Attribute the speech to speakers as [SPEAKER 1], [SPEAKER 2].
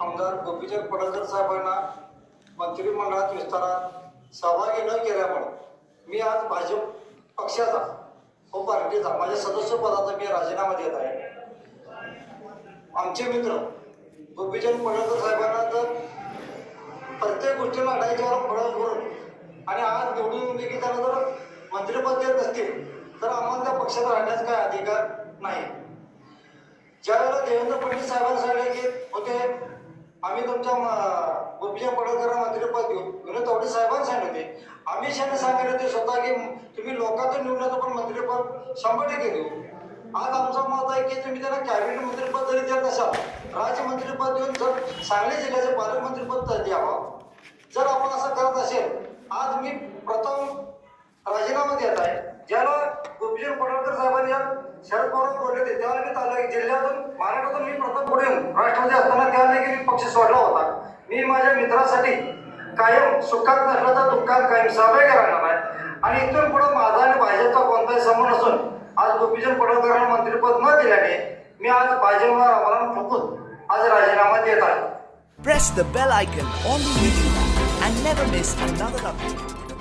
[SPEAKER 1] आमदार गोपीचंद पडळकर साहेबांना मंत्रिमंडळात विस्तारात सहभागी न केल्यामुळे मी आज भाजप पक्षाचा व पार्टीचा माझ्या सदस्य पदाचा मी राजीनामा देत आहे. आमचे मित्र गोपीचंद पडळकर साहेबांना जर प्रत्येक गोष्टीला अडायच्यावर फळं करून आणि आज निवडून येऊन की त्यांना जर मंत्रिपद देत नसतील तर आम्हाला त्या पक्षात राहण्याचा काय अधिकार नाही. ज्यावेळेला देवेंद्र फडणवीस साहेबांसाठी सांगितले की होते आम्ही तुमच्या म- गोपीचंद पडळकरांना मंत्रिपद घेऊ. विनोद तावडे साहेबांनी सांगितले अमित शहाने सांगितले ते स्वतः की तुम्ही लोकांचं निवडण्याचं पण मंत्रिपद शंभर टक्के देऊ. आज आमचं मत आहे की तुम्ही त्यांना कॅबिनेट मंत्रिपद जरी देत असाल राज्यमंत्रीपद देऊन जर सांगली जिल्ह्याचे पालकमंत्रीपद द्यावं. जर आपण असं करत असेल आज मी प्रथम राजीनामा देत आहे ज्याला गोपीचंद पडळकर साहेबांनी या शरद पवार बोलले होते. तेव्हा मी तालुका जिल्ह्यातून. महाराष्ट्रातून मी प्रथम पुढे येऊन राष्ट्रवादी असताना त्यावेळेला की मी पक्ष सोडला होता. मी माझ्या मित्रासाठी कायम सुखात नसल्याचा दुःखात कायम सहभागी राहणार आहे. आणि इथून पुढे माझा आणि भाजपचा कोणताही समोर नसून आज गोपीचंद पडळकरांना मंत्रिपद न दिल्याने मी आज भाजपवर आम्हाला ठोकून आज राजीनामा देत आहे.
[SPEAKER 2] Press the bell icon on the YouTube and never miss another update.